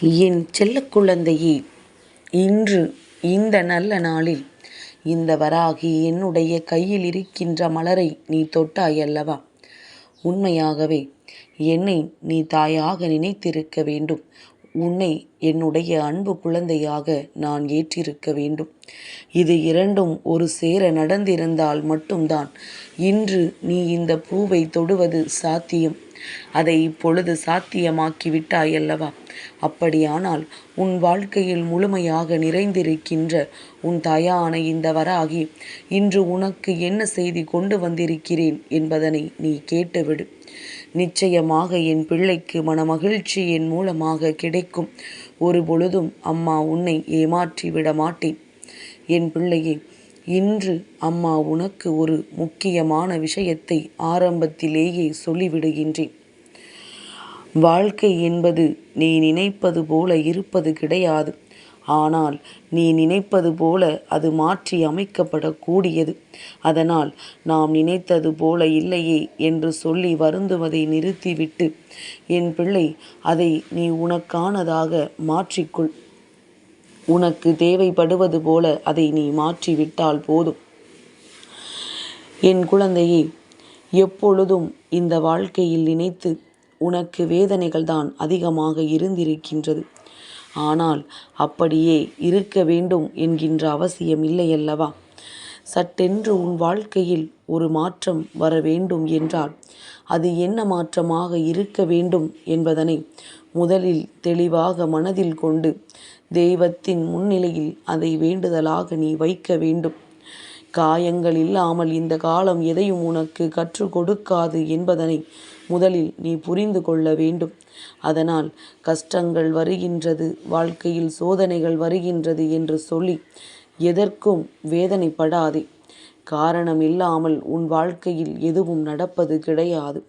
என் செல்ல குழந்தையே இன்று இந்த நல்ல நாளில் இந்த வராகி என்னுடைய கையில் இருக்கின்ற மலரை நீ தொட்டாய் அல்லவா? உண்மையாகவே என்னை நீ தாயாக நினைத்திருக்க வேண்டும். உன்னை என்னுடைய அன்பு குழந்தையாக நான் ஏற்றிருக்க வேண்டும். இது இரண்டும் ஒரு சேர நடந்திருந்தால் மட்டும்தான். இன்று நீ இந்த பூவை தொடுவது சாத்தியம். அதை இப்பொழுது சாத்தியமாக்கி விட்டாய் அல்லவா அப்படியானால் உன் வாழ்க்கையில் முழுமையாக நிறைந்திருக்கின்ற உன் தாயான இந்த வராகி இன்று உனக்கு என்ன செய்தி கொண்டு வந்திருக்கிறேன் என்பதனை நீ கேட்டுவிடு. நிச்சயமாக என் பிள்ளைக்கு மனமகிழ்ச்சி என் மூலமாக கிடைக்கும். ஒரு பொழுதும் அம்மா உன்னை ஏமாற்றி விட மாட்டேன் என் பிள்ளையை இன்று அம்மா உனக்கு ஒரு முக்கியமான விஷயத்தை ஆரம்பத்திலேயே சொல்லிவிடுகின்றேன். வாழ்க்கை என்பது நீ நினைப்பது போல இருப்பது கிடையாது. ஆனால் நீ நினைப்பது போல அது மாற்றி அமைக்கப்படக்கூடியது. அதனால் நாம் நினைத்தது போல இல்லையே என்று சொல்லி வருந்துவதை நிறுத்திவிட்டு என் பிள்ளை அதை நீ உனக்கானதாக மாற்றிக்கொள். உனக்கு தேவைப்படுவது போல அதை நீ மாற்றிவிட்டால் போதும். என் குழந்தையே எப்பொழுதும் இந்த வாழ்க்கையில் நினைத்து உனக்கு வேதனைகள் தான் அதிகமாக இருந்திருக்கின்றது. ஆனால் அப்படியே இருக்க வேண்டும் என்கின்ற அவசியம் இல்லையல்லவா? சட்டென்று உன் வாழ்க்கையில் ஒரு மாற்றம் வர வேண்டும் என்றால் அது என்ன மாற்றமாக இருக்க வேண்டும் என்பதனை முதலில் தெளிவாக மனதில் கொண்டு தெய்வத்தின் முன்னிலையில் அதை வேண்டுதலாக நீ வைக்க வேண்டும். காயங்கள் இல்லாமல் இந்த காலம் எதையும் உனக்கு கற்றுக் கொடுக்காது என்பதனை முதலில் நீ புரிந்து கொள்ள வேண்டும். அதனால் கஷ்டங்கள் வருகின்றது வாழ்க்கையில் சோதனைகள் வருகின்றது என்று சொல்லி எதற்கும் வேதனைப்படாதே. காரணம் இல்லாமல் உன் வாழ்க்கையில் எதுவும் நடப்பது கிடையாது.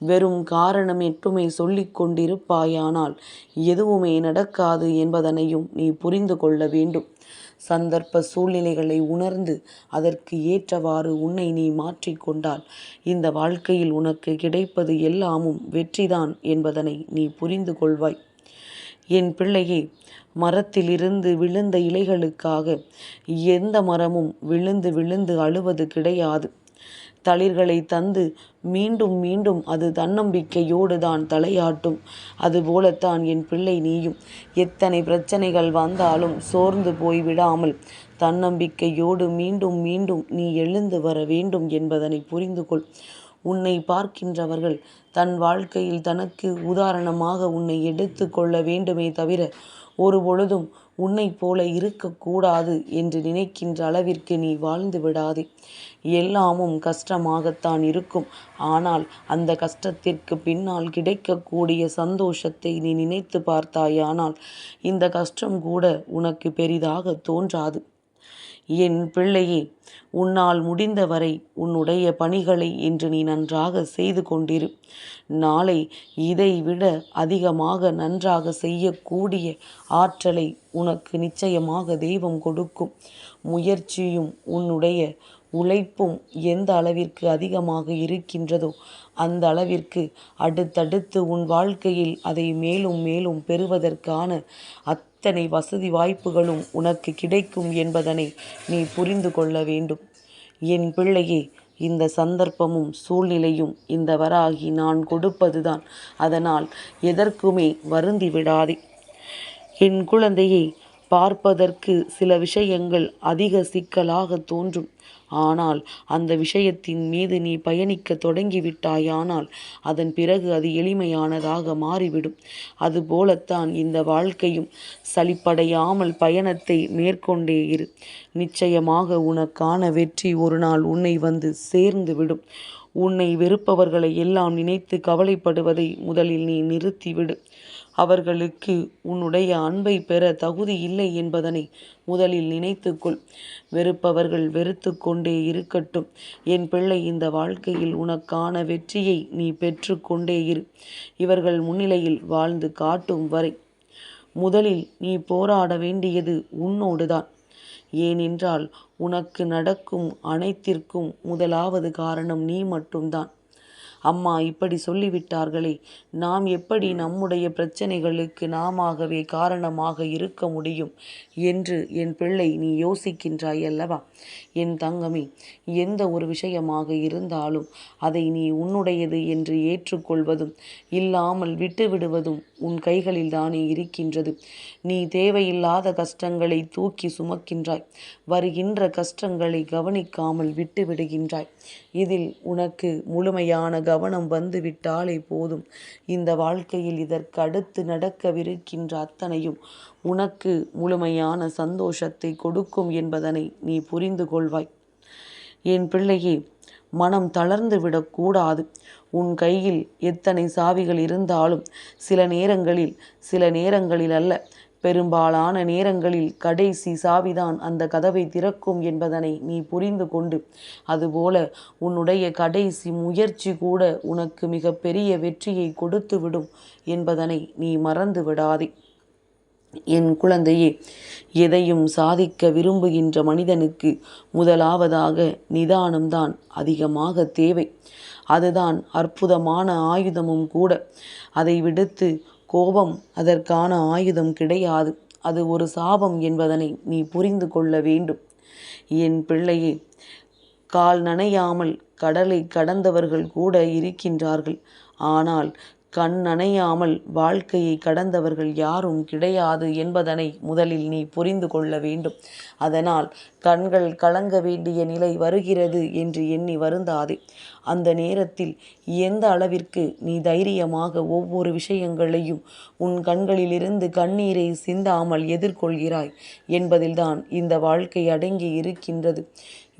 வெறும் காரணம் எட்டுமே சொல்லிக் கொண்டிருப்பாயானால் எதுவுமே நடக்காது என்பதனையும் நீ புரிந்து கொள்ள வேண்டும். சந்தர்ப்ப சூழ்நிலைகளை உணர்ந்து அதற்கு ஏற்றவாறு உன்னை நீ மாற்றிக்கொண்டால் இந்த வாழ்க்கையில் உனக்கு கிடைப்பது எல்லாமும் வெற்றிதான் என்பதனை நீ புரிந்து கொள்வாய். என் பிள்ளையே மரத்திலிருந்து விழுந்த இலைகளுக்காக எந்த மரமும் விழுந்து விழுந்து அழுவது கிடையாது. தளிர்களை தந்து மீண்டும் மீண்டும் அது தன்னம்பிக்கையோடு தான் தலையாட்டும். அதுபோலத்தான் என் பிள்ளை நீயும். எத்தனை பிரச்சனைகள் வந்தாலும் சோர்ந்து போய் விடாமல் தன்னம்பிக்கையோடு மீண்டும் மீண்டும் நீ எழுந்து வர வேண்டும் என்பதனை புரிந்து கொள் உன்னை பார்க்கின்றவர்கள் தன் வாழ்க்கையில் தனக்கு உதாரணமாக உன்னை எடுத்து கொள்ள வேண்டுமே தவிர ஒரு பொழுதும் உன்னைப் போல இருக்கக்கூடாது என்று நினைக்கின்ற அளவிற்கு நீ வாழ்ந்து விடாதே. எல்லாமும் கஷ்டமாகத்தான் இருக்கும். ஆனால் அந்த கஷ்டத்திற்கு பின்னால் கிடைக்கக்கூடிய சந்தோஷத்தை நீ நினைத்து பார்த்தாயானால் இந்த கஷ்டம் கூட உனக்கு பெரிதாக தோன்றாது. என் பிள்ளையே உன்னால் முடிந்தவரை உன்னுடைய பணிகளை இன்று நீ நன்றாக செய்து கொண்டிரு. நாளை இதைவிட அதிகமாக நன்றாக செய்யக்கூடிய ஆற்றலை உனக்கு நிச்சயமாக தெய்வம் கொடுக்கும். முயற்சியும் உன்னுடைய உழைப்பும் எந்த அளவிற்கு அதிகமாக இருக்கின்றதோ அந்த அளவிற்கு அடுத்தடுத்து உன் வாழ்க்கையில் அதை மேலும் மேலும் பெறுவதற்கான அத்தனை வசதி வாய்ப்புகளும் உனக்கு கிடைக்கும் என்பதனை நீ புரிந்து கொள்ள வேண்டும். என் பிள்ளையே இந்த சந்தர்ப்பமும் சூழ்நிலையும் இந்த வராகி நான் கொடுப்பதுதான். அதனால் எதற்குமே வருந்தி விடாதே. என் குழந்தையை பார்ப்பதற்கு சில விஷயங்கள் அதிக சிக்கலாக தோன்றும். ஆனால் அந்த விஷயத்தின் மீது நீ பயணிக்க தொடங்கிவிட்டாயானால் அதன் பிறகு அது எளிமையானதாக மாறிவிடும். அதுபோலத்தான் இந்த வாழ்க்கையும் சலிப்படையாமல் பயணத்தை மேற்கொண்டே இரு. நிச்சயமாக உனக்கான வெற்றி ஒரு நாள் உன்னை வந்து சேர்ந்து விடும் உன்னை வெறுப்பவர்களை எல்லாம் நினைத்து கவலைப்படுவதை முதலில் நீ நிறுத்திவிடு. அவர்களுக்கு உன்னுடைய அன்பை பெற தகுதி இல்லை என்பதனை முதலில் நினைத்துக்கொள். வெறுப்பவர்கள் வெறுத்து கொண்டே இருக்கட்டும். என் பிள்ளை இந்த வாழ்க்கையில் உனக்கான வெற்றியை நீ பெற்று கொண்டே இரு. இவர்கள் முன்னிலையில் வாழ்ந்து காட்டும் வரை முதலில் நீ போராட வேண்டியது உன்னோடுதான். ஏனென்றால் உனக்கு நடக்கும் அனைத்திற்கும் முதலாவது காரணம் நீ மட்டும்தான். அம்மா இப்படி சொல்லிவிட்டார்களே. நாம் எப்படி நம்முடைய பிரச்சனைகளுக்கு நாமாகவே காரணமாக இருக்க முடியும்? என்று என் பிள்ளை நீ யோசிக்கின்றாய் அல்லவா? என் தங்கமே எந்த ஒரு விஷயமாக இருந்தாலும் அதை நீ உன்னுடையது என்று ஏற்றுக்கொள்வதும் இல்லாமல் விட்டுவிடுவதும் உன் கைகளில் தானே இருக்கின்றது. நீ தேவையில்லாத கஷ்டங்களை தூக்கி சுமக்கின்றாய். வருகின்ற கஷ்டங்களை கவனிக்காமல் விட்டு விடுகின்றாய் இதில் உனக்கு முழுமையான கவனம் வந்துவிட்டாலே போதும். இந்த வாழ்க்கையில் இதற்கு அடுத்து நடக்கவிருக்கின்ற அத்தனையும் உனக்கு முழுமையான சந்தோஷத்தை கொடுக்கும் என்பதனை நீ புரிந்து கொள்வாய். என் பிள்ளையே மனம் தளர்ந்து விடக்கூடாது உன் கையில் எத்தனை சாவிகள் இருந்தாலும் சில நேரங்களில் சில நேரங்களில் அல்ல பெரும்பாலான நேரங்களில் கடைசி சாவிதான் அந்த கதவை திறக்கும் என்பதனை நீ புரிந்து கொண்டு அதுபோல உன்னுடைய கடைசி முயற்சி கூட உனக்கு மிகப்பெரிய வெற்றியை கொடுத்துவிடும் என்பதனை நீ மறந்து விடாதே. என் குழந்தையே எதையும் சாதிக்க விரும்புகின்ற மனிதனுக்கு முதலாவதாக நிதானம்தான் அதிகமாக தேவை. அதுதான் அற்புதமான ஆயுதமும் கூட. அதை விடுத்து கோபம் அதற்கான ஆயுதம் கிடையாது. அது ஒரு சாபம் என்பதனை நீ புரிந்து கொள்ள வேண்டும். என் பிள்ளையே கால் நனையாமல் கடலை கடந்தவர்கள் கூட இருக்கின்றார்கள். ஆனால் கண் அணையாமல் வாழ்க்கையை கடந்தவர்கள் யாரும் கிடையாது என்பதனை முதலில் நீ புரிந்து கொள்ள வேண்டும். அதனால் கண்கள் கலங்க வேண்டிய நிலை வருகிறது என்று எண்ணி வருந்தாதே. அந்த நேரத்தில் எந்த அளவிற்கு நீ தைரியமாக ஒவ்வொரு விஷயங்களையும் உன் கண்களிலிருந்து கண்ணீரை சிந்தாமல் எதிர்கொள்கிறாய் என்பதில்தான் இந்த வாழ்க்கை அடங்கி இருக்கின்றது.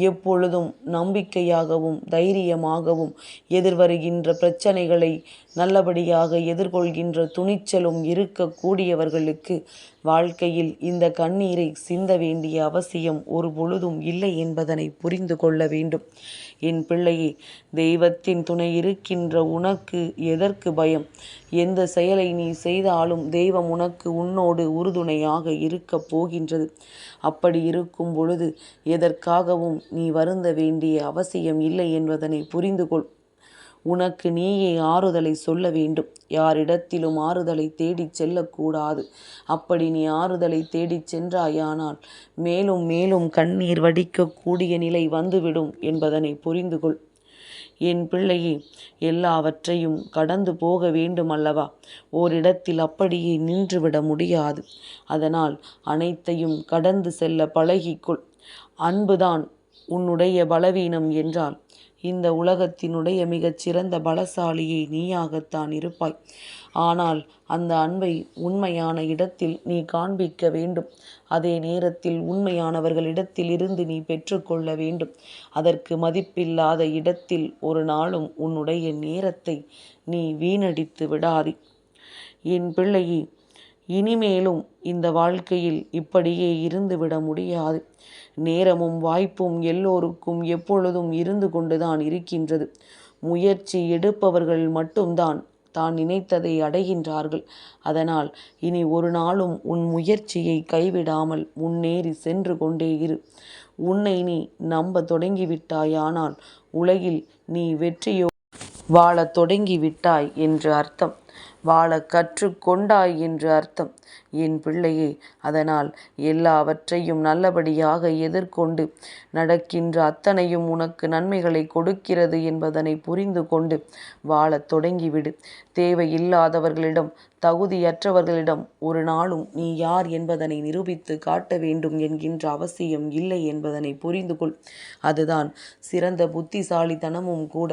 எப்பொழுதும் நம்பிக்கையாகவும் தைரியமாகவும் எதிர்வருகின்ற பிரச்சனைகளை நல்லபடியாக எதிர்கொள்கின்ற துணிச்சலும் இருக்கக்கூடியவர்களுக்கு வாழ்க்கையில் இந்த கண்ணீரை சிந்த வேண்டிய அவசியம் ஒரு பொழுதும் இல்லை என்பதனை புரிந்து கொள்ள வேண்டும். என் பிள்ளையே தெய்வத்தின் துணை இருக்கின்ற உனக்கு எதற்கு பயம்? எந்த செயலை நீ செய்தாலும் தெய்வம் உனக்கு உன்னோடு உறுதுணையாக இருக்கப் போகின்றது. அப்படி இருக்கும் பொழுது எதற்காகவும் நீ வருந்த வேண்டிய அவசியம் இல்லை என்பதனை புரிந்து கொள். உனக்கு நீயே ஆறுதலை சொல்ல வேண்டும். யாரிடத்திலும் ஆறுதலை தேடிச் செல்லக்கூடாது. அப்படி நீ ஆறுதலை தேடிச் சென்றாயானால் மேலும் மேலும் கண்ணீர் வடிக்கக்கூடிய நிலை வந்துவிடும் என்பதனை புரிந்து கொள் என் பிள்ளையே எல்லாவற்றையும் கடந்து போக வேண்டும் அல்லவா ஓரிடத்தில் அப்படியே நின்றுவிட முடியாது. அதனால் அனைத்தையும் கடந்து செல்ல பழகிக்கொள். அன்புதான் உன்னுடைய பலவீனம் என்றால் இந்த உலகத்தினுடைய மிகச்சிறந்த பலசாலியை நீயாகத்தான் இருப்பாய். ஆனால் அந்த அன்பை உண்மையான இடத்தில் நீ காண்பிக்க வேண்டும். அதே நேரத்தில் உண்மையானவர்களிடத்தில் இருந்து நீ பெற்றுக்கொள்ள வேண்டும். அதற்கு மதிப்பில்லாத இடத்தில் ஒரு நாளும் உன்னுடைய நேரத்தை நீ வீணடித்து விடாதே. என் பிள்ளையே இனிமேலும் இந்த வாழ்க்கையில் இப்படியே இருந்துவிட முடியாது. நேரமும் வாய்ப்பும் எல்லோருக்கும் எப்பொழுதும் இருந்து கொண்டுதான் இருக்கின்றது. முயற்சி எடுப்பவர்கள் மட்டும்தான் தான் நினைத்ததை அடைகின்றார்கள். அதனால் இனி ஒரு நாளும் உன் முயற்சியை கைவிடாமல் முன்னேறி சென்று கொண்டே இரு. உன்னை நீ நம்ப தொடங்கிவிட்டாயானால் உலகில் நீ வெற்றியோ வாழத் தொடங்கிவிட்டாய் என்று அர்த்தம். வாழ கற்றுக்கொண்டாய் என்று அர்த்தம். என் பிள்ளையே அதனால் எல்லாவற்றையும் நல்லபடியாக எதிர்கொண்டு நடக்கின்ற அத்தனையும் உனக்கு நன்மைகளை கொடுக்கிறது என்பதனை புரிந்து கொண்டு வாழத் தொடங்கிவிடு. தேவையில்லாதவர்களிடம் தகுதியற்றவர்களிடம் ஒரு நாளும் நீ யார் என்பதனை நிரூபித்து காட்ட வேண்டும் என்கின்ற அவசியம் இல்லை என்பதனை புரிந்து கொள். அதுதான் சிறந்த புத்திசாலித்தனமும் கூட.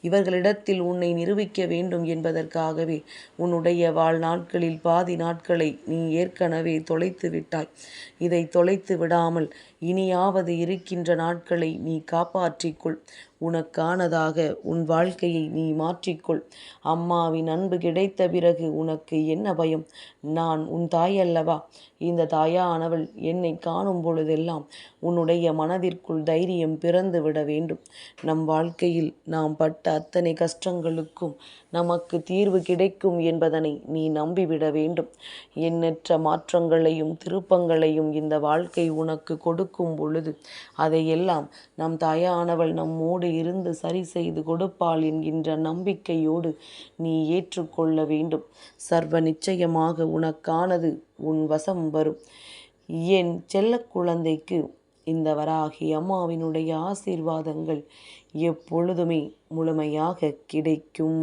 இவர்களிடத்தில் உன்னை நிரூபிக்க வேண்டும் என்பதற்காகவே உன்னுடைய வாழ்நாட்களில் பாதி நாட்களை நீ ஏற்கனவே தொலைத்து விட்டாய். இதை தொலைத்து விடாமல் இனியாவது இருக்கின்ற நாட்களை நீ காப்பாற்றிக்கொள் உனக்கானதாக உன் வாழ்க்கையை நீ மாற்றிக்கொள். அம்மாவின் அன்பு கிடைத்த பிறகு உனக்கு என்ன பயம்? நான் உன் தாய் அல்லவா? இந்த தாயானவள் என்னை காணும் பொழுதெல்லாம் உன்னுடைய மனதிற்குள் தைரியம் பிறந்து விட வேண்டும். நம் வாழ்க்கையில் நாம் பட்ட அத்தனை கஷ்டங்களுக்கும் நமக்கு தீர்வு கிடைக்கும் என்பதனை நீ நம்பிவிட வேண்டும். எண்ணற்ற மாற்றங்களையும் திருப்பங்களையும் இந்த வாழ்க்கை உனக்கு கொடுக்கும் பொழுது அதையெல்லாம் நம் தாயானவள் நம்மோடு இருந்து சரி செய்து கொடுப்பாள் என்கின்ற நம்பிக்கையோடு நீ ஏற்றுக்கொள்ள வேண்டும். சர்வ நிச்சயமாக உனக்கானது உன் வசம் வரும். என் செல்ல குழந்தைக்கு இந்த வராகி அம்மாவினுடைய ஆசீர்வாதங்கள் எப்பொழுதுமே முழுமையாக கிடைக்கும்.